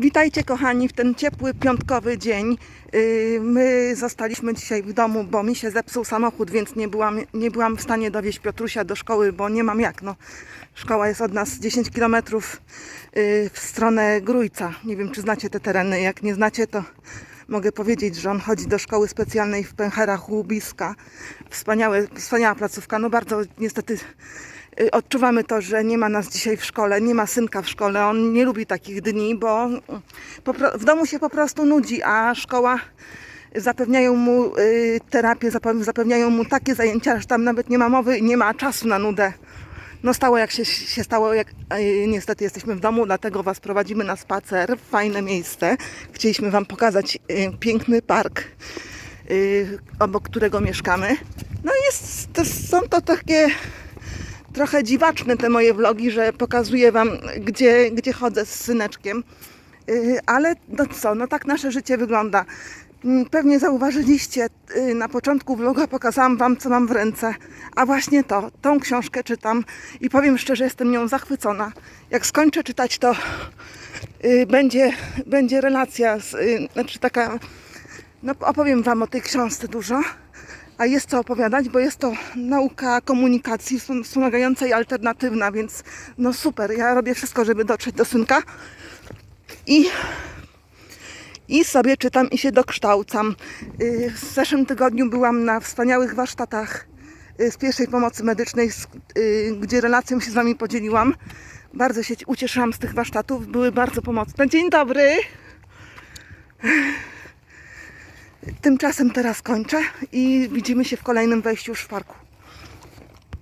Witajcie kochani w ten ciepły piątkowy dzień. Yy, My zostaliśmy dzisiaj w domu, bo mi się zepsuł samochód, więc nie byłam, nie byłam w stanie dowieźć Piotrusia do szkoły, bo nie mam jak. No. Szkoła jest od nas 10 km w stronę Grójca. Nie wiem, czy znacie te tereny. Jak nie znacie, to mogę powiedzieć, że on chodzi do szkoły specjalnej w Pęcherach Łubiska. Wspaniała placówka. No bardzo niestety y, odczuwamy to, że nie ma nas dzisiaj w szkole, nie ma synka w szkole. On nie lubi takich dni, bo pro- w domu się po prostu nudzi, a szkoła zapewniają mu y, terapię, zape- zapewniają mu takie zajęcia, że tam nawet nie ma mowy i nie ma czasu na nudę. No stało jak się, się stało, jak y, niestety jesteśmy w domu, dlatego Was prowadzimy na spacer w fajne miejsce. Chcieliśmy Wam pokazać y, piękny park, y, obok którego mieszkamy. No jest, to, są to takie trochę dziwaczne te moje vlogi, że pokazuję Wam, gdzie, gdzie chodzę z syneczkiem. Yy, Ale no co, no tak nasze życie wygląda. Mm, Pewnie zauważyliście, yy, na początku vloga pokazałam Wam, co mam w ręce. A właśnie to, tą książkę czytam i powiem szczerze, jestem nią zachwycona. Jak skończę czytać, to yy, będzie, będzie relacja, znaczy taka, no opowiem Wam o tej książce dużo. A jest co opowiadać, bo jest to nauka komunikacji wspom- wspomagająca i alternatywna, więc no super. Ja robię wszystko, żeby dotrzeć do synka i, i sobie czytam i się dokształcam. Yy, W zeszłym tygodniu byłam na wspaniałych warsztatach z pierwszej pomocy medycznej, yy, gdzie relacją się z Wami podzieliłam. Bardzo się ucieszyłam z tych warsztatów, były bardzo pomocne. Dzień dobry! Tymczasem teraz kończę i widzimy się w kolejnym wejściu już w parku.